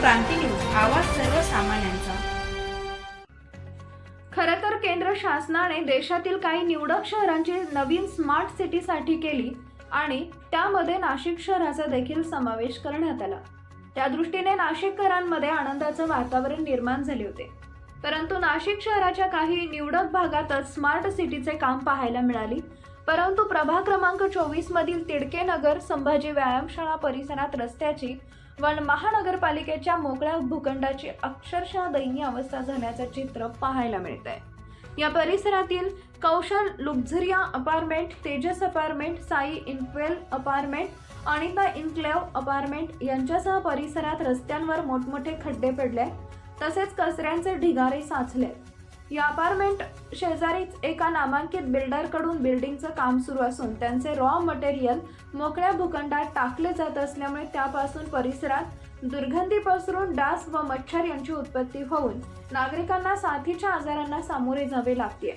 क्रांती news आवाज सर्वसामान्यांचा. खरं तर केंद्र शासनाने देशातील काही निवडक शहरांची नवीन स्मार्ट सिटीसाठी केली आणि त्यामध्ये नाशिक शहराचा देखील समावेश करण्यात आला. त्या दृष्टीने नाशिककरांमध्ये आनंदाचं वातावरण निर्माण झाले होते. परंतु नाशिक शहराच्या काही निवडक भागातच स्मार्ट सिटीचे काम पाहायला मिळाली. परंतु प्रभाग क्रमांक चोवीस मधील तिडके नगर संभाजी व्यायामशाळा परिसरात रस्त्याची पण महानगरपालिकेच्या मोकळ्या भूखंडाची अक्षरशः दयनीय अवस्था झाल्याचं चित्र पाहायला मिळत आहे या परिसरातील Kaushal Luxuria apartment Tejas apartment Sai enclave apartment Anita enclave apartment यांच्यासह परिसरात रस्त्यांवर मोठमोठे खड्डे पडले तसेच कचऱ्यांचे ढिगारे साचले. या अपार्टमेंट शेजारीच एका नामांकित बिल्डरकडून बिल्डिंगचं काम सुरू असून त्यांचे रॉ मटेरियल मोकळ्या भूखंडात टाकले जात असल्यामुळे त्यापासून परिसरात दुर्गंधी पसरून डास व मच्छर यांची उत्पत्ती होऊन नागरिकांना साथीच्या आजारांना सामोरे जावे लागते.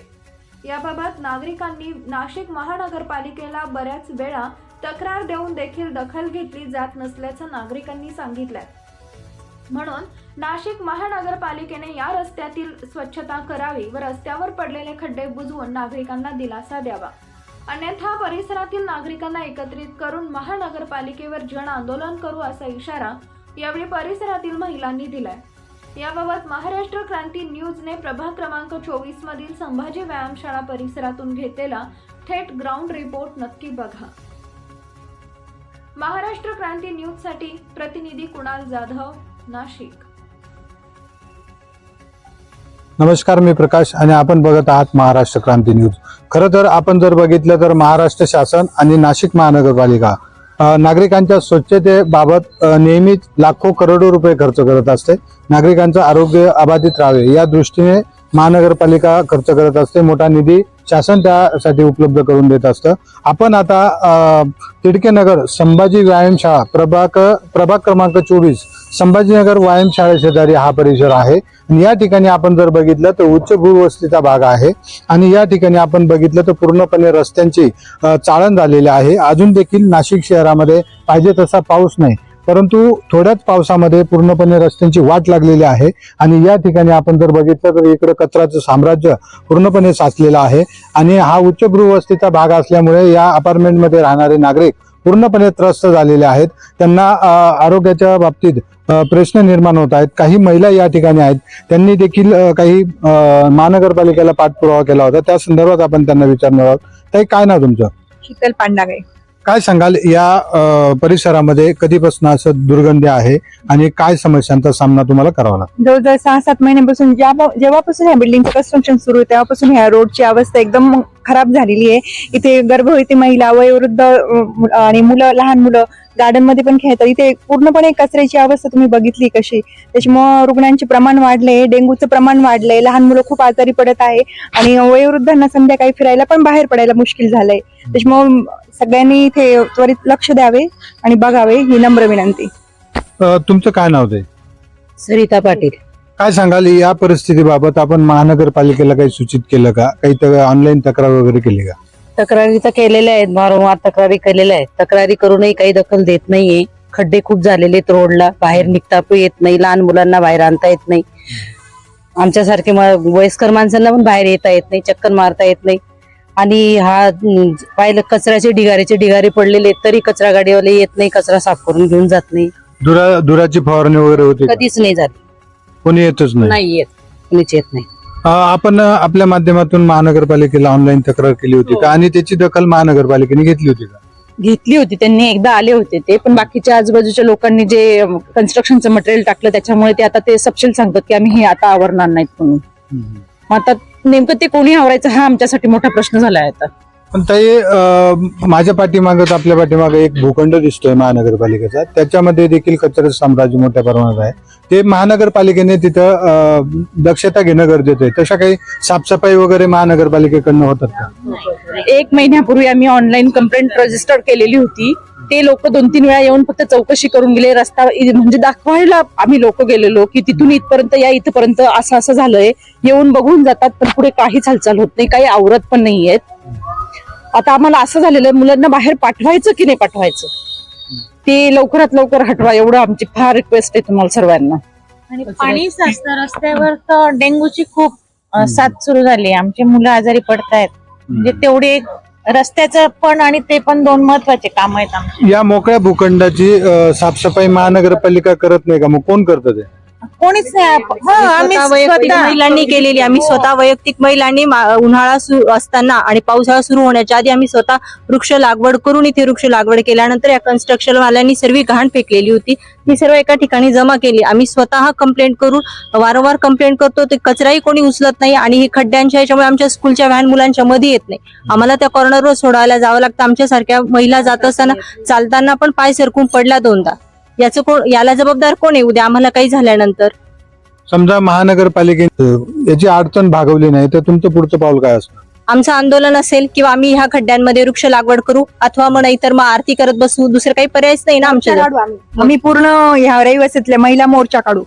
याबाबत नागरिकांनी नाशिक महानगरपालिकेला बऱ्याच वेळा तक्रार देऊन देखील दखल घेतली जात नसल्याचं नागरिकांनी सांगितलं म्हणून नाशिक महानगरपालिकेने या रस्त्यातील स्वच्छता करावी व रस्त्यावर पडलेले खड्डे बुजवून नागरिकांना दिलासा द्यावा. अन्यथा परिसरातील नागरिकांना एकत्रित करून महानगरपालिकेवर जन आंदोलन करू असा इशारा यावेळी परिसरातील महिलांनी दिलाय. याबाबत महाराष्ट्र क्रांती न्यूजने प्रभाग क्रमांक चोवीस मधील संभाजी व्यायामशाळा परिसरातून घेतलेला थेट ग्राउंड रिपोर्ट नक्की बघा. महाराष्ट्र क्रांती न्यूजसाठी प्रतिनिधी कुणाल जाधव नाशिक. नमस्कार मी प्रकाश आणि आपण बघत आहात महाराष्ट्र क्रांती न्यूज. खरं तर आपण जर बघितलं तर महाराष्ट्र शासन आणि नाशिक महानगरपालिका नागरिकांच्या स्वच्छतेबाबत नेहमीच लाखो करोडो रुपये खर्च करत असते. नागरिकांचं आरोग्य अबाधित राहावे या दृष्टीने महानगरपालिका खर्च करत असते. मोठा निधी शासन त्यासाठी उपलब्ध करून देत असतं. आपण आता तिडकेनगर नगर संभाजी व्यायामशाळा प्रभाग प्रभाग क्रमांक चोवीस संभाजीनगर व्यायामशाळे शेजारी हा परिसर आहे. आणि या ठिकाणी आपण जर बघितलं तर उच्च भूवस्तीचा भाग आहे. आणि या ठिकाणी आपण बघितलं तर पूर्णपणे रस्त्यांची चाळण झालेली आहे. अजून देखील नाशिक शहरामध्ये पाहिजे तसा पाऊस नाही. परंतु थोड्याच पावसामध्ये पूर्णपणे रस्त्यांची वाट लागलेली आहे. आणि या ठिकाणी आपण जर बघितलं तर इकडं कचऱ्याचं साम्राज्य पूर्णपणे साचलेलं आहे. आणि हा उच्च गृहवस्तीचा भाग असल्यामुळे या अपार्टमेंटमध्ये राहणारे नागरिक पूर्णपणे त्रस्त झालेले आहेत. त्यांना आरोग्याच्या बाबतीत प्रश्न निर्माण होत आहेत. काही महिला या ठिकाणी आहेत. त्यांनी देखील काही महानगरपालिकेला पाठपुरावा केला होता. त्या संदर्भात आपण त्यांना विचारणार आहोत. ताई काय नाव तुमचं? शीतल पांडागे. काय सांगाल या परिसरामध्ये कधीपासून असं दुर्गंधी आहे आणि काय समस्यांचा सामना तुम्हाला करावा लागतो? जवळजवळ सहा सात महिन्यापासून ज्या- जेव्हापासून ह्या बिल्डिंगचं कन्स्ट्रक्शन सुरू आहे तेव्हापासून ह्या रोडची अवस्था एकदम खराब झालेली आहे. इथे गर्भवती महिला वयोवृद्ध आणि मुलं लहान मुलं गार्डनमध्ये पण खेळतात. इथे पूर्णपणे कचऱ्याची अवस्था तुम्ही बघितली कशी? त्याच्यामुळं रुग्णांचे प्रमाण वाढलंय डेंग्यूचं प्रमाण वाढलंय लहान मुलं खूप आजारी पडत आहे आणि वयोवृद्धांना संध्याकाळी फिरायला पण बाहेर पडायला मुश्किल झालंय. त्याच्यामुळं सगळ्यांनी इथे त्वरित लक्ष द्यावे आणि बघावे ही नम्र विनंती. अ, तुमचं काय नाव ते? सरिता पाटील. काय सांगाल या परिस्थितीबाबत आपण महानगरपालिकेला काही सूचित केलं का? काही ऑनलाईन तक्रार वगैरे केली का? तक्रारी तर केलेल्या आहेत वारंवार तक्रारी केलेल्या आहेत. तक्रारी करूनही काही दखल देत नाहीये. खड्डे खूप झालेले आहेत रोडला. बाहेर निघता पण येत नाही लहान मुलांना बाहेर आणता येत नाही. आमच्यासारखे म- वयस्कर माणसांना पण बाहेर येता येत नाही चक्कर मारता येत नाही. आणि हा पाहिलं कचऱ्याचे ढिगाऱ्याचे ढिगारे पडलेले तरी कचरा गाडीवाले येत नाही कचरा साफ करून घेऊन जात नाही. दुरा दुराची फवारणी वगैरे होती का? कधीच नाही झाली. कोणी येतच नाही? नाही येत. कोणीच येत नाही. अ, आपण आपल्या माध्यमातून महानगरपालिकेला ऑनलाईन तक्रार केली होती का? आणि त्याची दखल महानगरपालिकेने घेतली होती का? घेतली होती. त्यांनी एकदा आले होते ते पण बाकीच्या आजूबाजूच्या लोकांनी जे कन्स्ट्रक्शनचं मटेरियल टाकलं त्याच्यामुळे ते आता ते सपशेल सांगतात की आम्ही हे आता आवरणार नाहीत म्हणून. मग आता नेमकं ते कोणी आवरायचं हा आमच्यासाठी मोठा प्रश्न झालाय आता. पण ताई अ, माझ्या पाठीमागत आपल्या पाठीमागे एक भूखंड दिसतोय महानगरपालिकेचा. त्याच्यामध्ये देखील कचऱ्याचं साम्राज्य मोठ्या प्रमाणात आहे. ते महानगरपालिकेने तिथं अ, दक्षता घेणं गरजेचं आहे. तशा काही साफसफाई वगैरे महानगरपालिकेकडनं होतात का? एक महिन्यापूर्वी आम्ही ऑनलाईन कंप्लेंट रजिस्टर केलेली होती. ते लोक दोन तीन वेळा येऊन फक्त चौकशी करून गेले रस्ता म्हणजे दाखवायला आम्ही लोक गेलेलो की तिथून इथपर्यंत या इथपर्यंत असं असं झालंय. येऊन बघून जातात पण पुढे काहीच हालचाल होत नाही काही आवरत पण नाहीयेत. आता आम्हाला असं झालेलं आहे मुलांना बाहेर पाठवायचं की नाही पाठवायचं? ती लवकरात लवकर हटवा एवढं आमची फार रिक्वेस्ट आहे तुम्हाला सर्वांना. आणि पाणी साचतं रस्त्यावर तर डेंग्यूची खूप साथ सुरू झाली आहे. आमचे मुलं आजारी पडतायत. म्हणजे तेवढे रस्त्याचं पण आणि ते पण दोन महत्त्वाचे काम आहेत आमचे. या मोकळ्या भूखंडाची साफसफाई महानगरपालिका करत नाही का? मग कोण करतं ते? कोणीच नाही हा आम्ही स्वतः वैयक्तिक स्वतः महिलांनी केलेली आम्ही हो. स्वतः वैयक्तिक महिलांनी मा- उन्हाळा सुरू असताना आणि पावसाळा सुरू होण्याच्या आधी आम्ही स्वतः वृक्ष लागवड करून इथे वृक्ष लागवड केल्यानंतर या कन्स्ट्रक्शन वाल्यांनी सर्व घाण फेकलेली होती. ती सर्व एका ठिकाणी जमा केली. आम्ही स्वतः कंप्लेंट करून वारंवार कंप्लेंट करतो. ते कचराही कोणी उचलत नाही आणि हे खड्ड्यांच्या ह्याच्यामुळे आमच्या स्कूलच्या व्हॅन मुलांच्या मध्ये येत नाही. आम्हाला त्या कॉर्नरवर सोडायला जावं लागतं. आमच्यासारख्या महिला जात असताना चालताना पण पाय सरकून पडला दोनदा. याचं कोण याला जबाबदार कोण आहे? उद्या आम्हाला काही झाल्यानंतर. समजा महानगरपालिकेने याची अडचण भागवली नाही तर तुमचं पुढचं पाऊल काय असतं आमचं आंदोलन असेल किंवा आम्ही ह्या खड्ड्यांमध्ये वृक्ष लागवड करू अथवा मग नाहीतर मग आरती करत बसू दुसरं काही पर्यायच नाही ना आमच्या. आम्ही पूर्ण ह्या रहिवासीतल्या महिला मोर्चा काढू.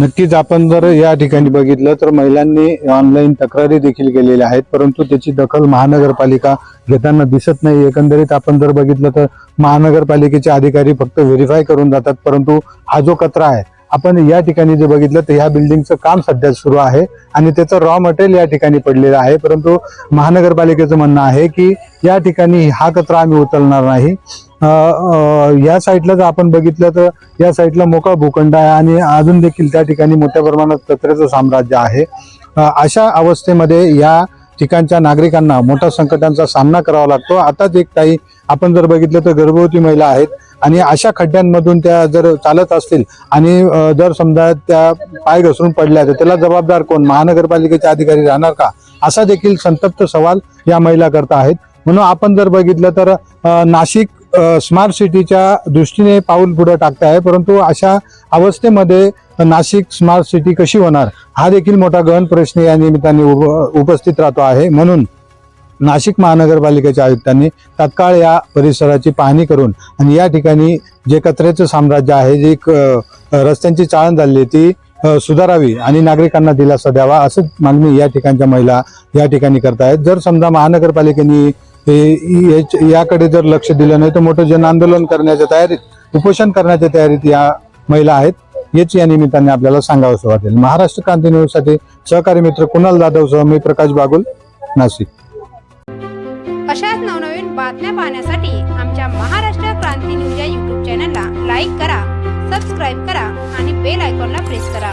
नक्कीच आपण जर या ठिकाणी बघितलं तर महिलांनी ऑनलाईन तक्रारी देखील केलेल्या आहेत परंतु त्याची दखल महानगरपालिका घेताना दिसत नाही एकंदरीत आपण जर बघितलं तर महानगरपालिकेचे अधिकारी फक्त व्हेरीफाय करून जातात परंतु हा जो कचरा आहे आपण या ठिकाणी जे बघितलं तर ह्या बिल्डिंगचं काम सध्या सुरू आहे आणि त्याचं रॉ मटेरियल या ठिकाणी पडलेलं आहे. परंतु महानगरपालिकेचं म्हणणं आहे की या ठिकाणी हा कचरा आम्ही उचलणार नाही. या साईडला जर आपण बघितलं तर या साईडला मोकळा भूखंड आहे आणि अजून देखील त्या ठिकाणी मोठ्या प्रमाणात कचऱ्याचं साम्राज्य आहे. अशा अवस्थेमध्ये या ठिकाणच्या नागरिकांना मोठ्या संकटांचा सामना करावा लागतो. आताच एक काही आपण जर बघितलं तर गर्भवती महिला आहेत आणि अशा खड्ड्यांमधून त्या जर चालत असतील आणि जर समजा त्या पाय घसरून पडल्या तर त्याला जबाबदार कोण? महानगरपालिकेचे अधिकारी राहणार का? असा देखील संतप्त सवाल या महिला करता आहेत. म्हणून आपण जर बघितलं तर नाशिक स्मार्ट सिटीच्या दृष्टीने पाऊल पुढे टाकत आहे. परंतु अशा अवस्थेमध्ये नाशिक स्मार्ट सिटी कशी होणार? हा देखील मोठा गहन प्रश्न या निमित्ताने उपस्थित राहतो आहे. म्हणून नाशिक महानगरपालिकेच्या आयुक्तांनी तत्काळ या परिसराची पाहणी करून आणि या ठिकाणी जे कचऱ्याचं साम्राज्य आहे जी रस्त्यांची चाळण झाली आहे ती सुधारावी आणि नागरिकांना दिलासा द्यावा असं मागणी या ठिकाणच्या महिला या ठिकाणी करतायत. जर समजा महानगरपालिकेने हे- याकडे जर लक्ष दिलं नाही तर मोठं जन आंदोलन करण्याच्या तयारीत उपोषण करण्याच्या तयारीत या महिला आहेत. हेच या निमित्ताने आपल्याला सांगावंसं वाटेल. महाराष्ट्र क्रांती न्यूजसाठी सहकारी मित्र कुणाल जाधवसह मी प्रकाश बागुल नाशिक. अशाच नवनवीन बातम्या पाहण्यासाठी आमच्या महाराष्ट्र क्रांती न्यूज या युट्यूब चॅनलला लाईक करा सबस्क्राईब करा आणि बेल आयकॉनला प्रेस करा.